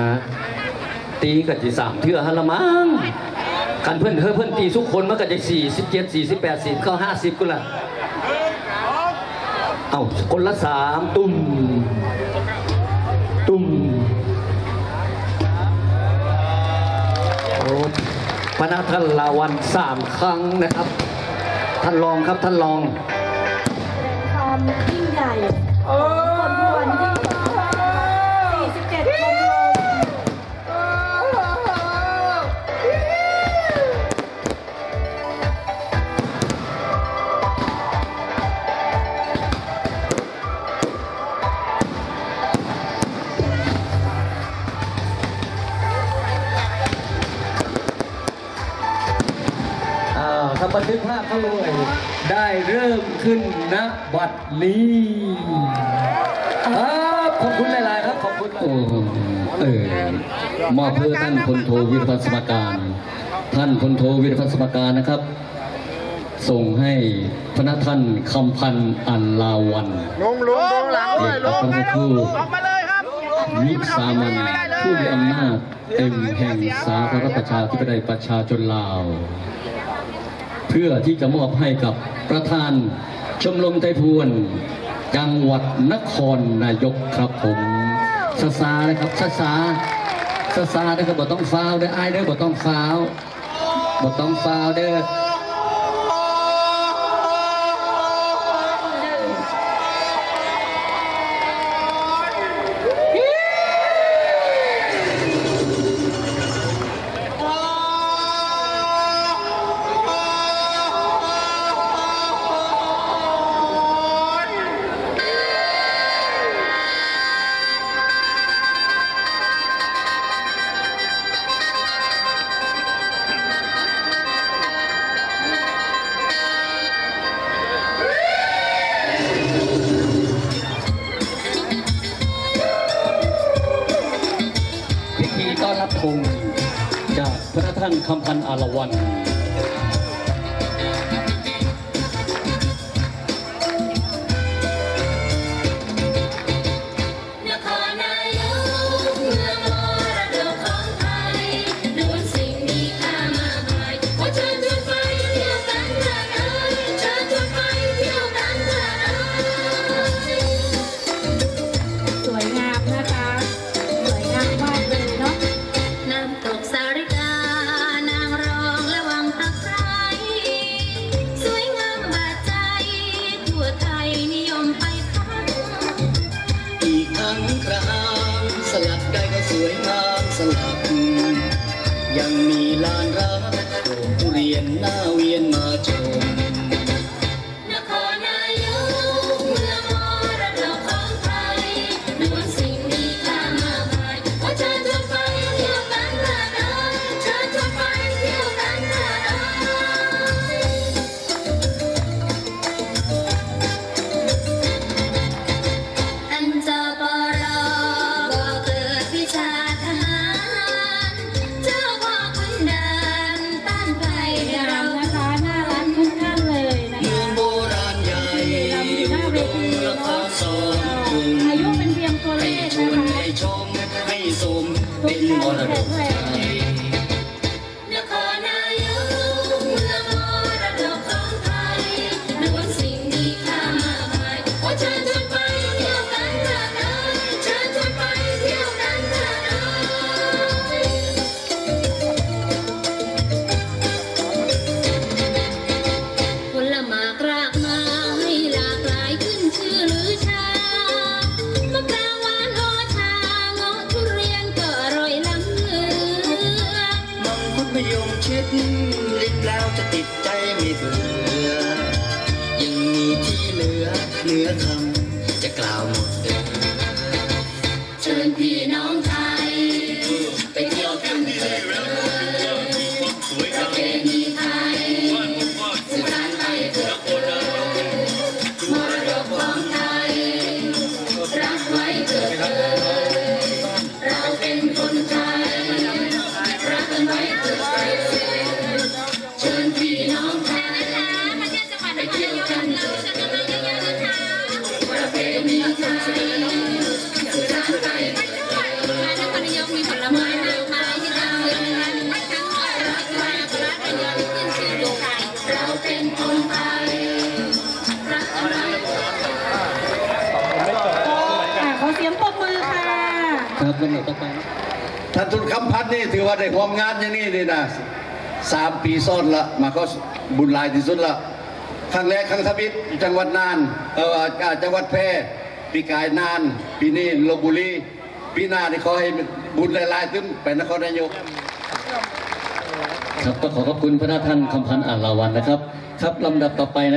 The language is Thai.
ฮะตีกันจีสามเทื่อฮะละมั้งกันเพื่อนเฮ้เพื่อนตีทุกคนมันก็จะสี่สิบเจ็ดสี่สิบแปดสี่เข้าห้าสิบกูละเอาคนละสามตุ่มตุ่มโอ้พระนาท่านลาวันสามครั้งนะครับ ท่านรองครับท่านรองความยิ่งใหญ่ บันทึกภาพเขาเลยได้เริ่มขึ้นณบัดนี้ครับขอบคุณหลายๆครับขอบคุณโอ้เออมอบเพื่อท่านพลโทวิรพัฒน์สมการ ท่านพลโทวิรพัฒน์สมการนะครับ ส่งให้พระท่านคำพันธ์อันลาวันลงลงลงหลังด้วยลงแล้วผู้ออกมาเลยครับวิสามันผู้มีอำนาจเต็มแห่งสาธารณรัฐประชาธิปไตยประชาชนลาว เพื่อที่จะมอบให้กับประธานชมรมไทยพวน จังหวัดนครนายกครับผมซาซานะครับซาซาซาซานะครับบ่ต้องฟาวเด้อไอ้เด้อบ่ต้องฟาวบ่ต้องฟาวเด้อ จากพระท่านคำพันธ์อารวัน ใกได้ก็สวยงามสลักยังมีลานรักโรงทุเรียนหน้าเวียนมาชม องกรุงอายุเป็นเพียงตัวเลให้ขชนะวนคะให้ชมให้สมทุเป็กนมท่านรดแข็กงแรงไทย ริดลิ้นแล้วจะติดใจไม่เบื่อ ยังมีที่เหลือเหลือคำจะกล่าวหมดเดิมเชิญพี่น้อง เพณีไทยสืบสานไปเถิดเอ่ยมีผลไม้มากมายที่ทำให้เราทั้งรักมากรักกันยอมขึ้นชื่อโลกไทยเราเป็นคนไทยรักอะไรอะขอเสียงปรบมือค่ะครับลำดับต่อไปท่านทุนคำพันธ์นี่ถือว่าได้ความงานอย่างนี้นี่นะสามปีซ้อนละมาก็บุญลายที่สุดละ ครั้งแรกครั้งทวิตจังหวัดน่านเอออ่าจังหวัดแพร่ปีกายน่าน ปีนี้ลบบุรีปีหน้านี่ขอให้บุญหลายๆขึ้นไปนครนายกครับก็ขอขอบคุณพระท่านคำพันธ์อ่านลาวันนะครับ ครับลำดับต่อไปนะ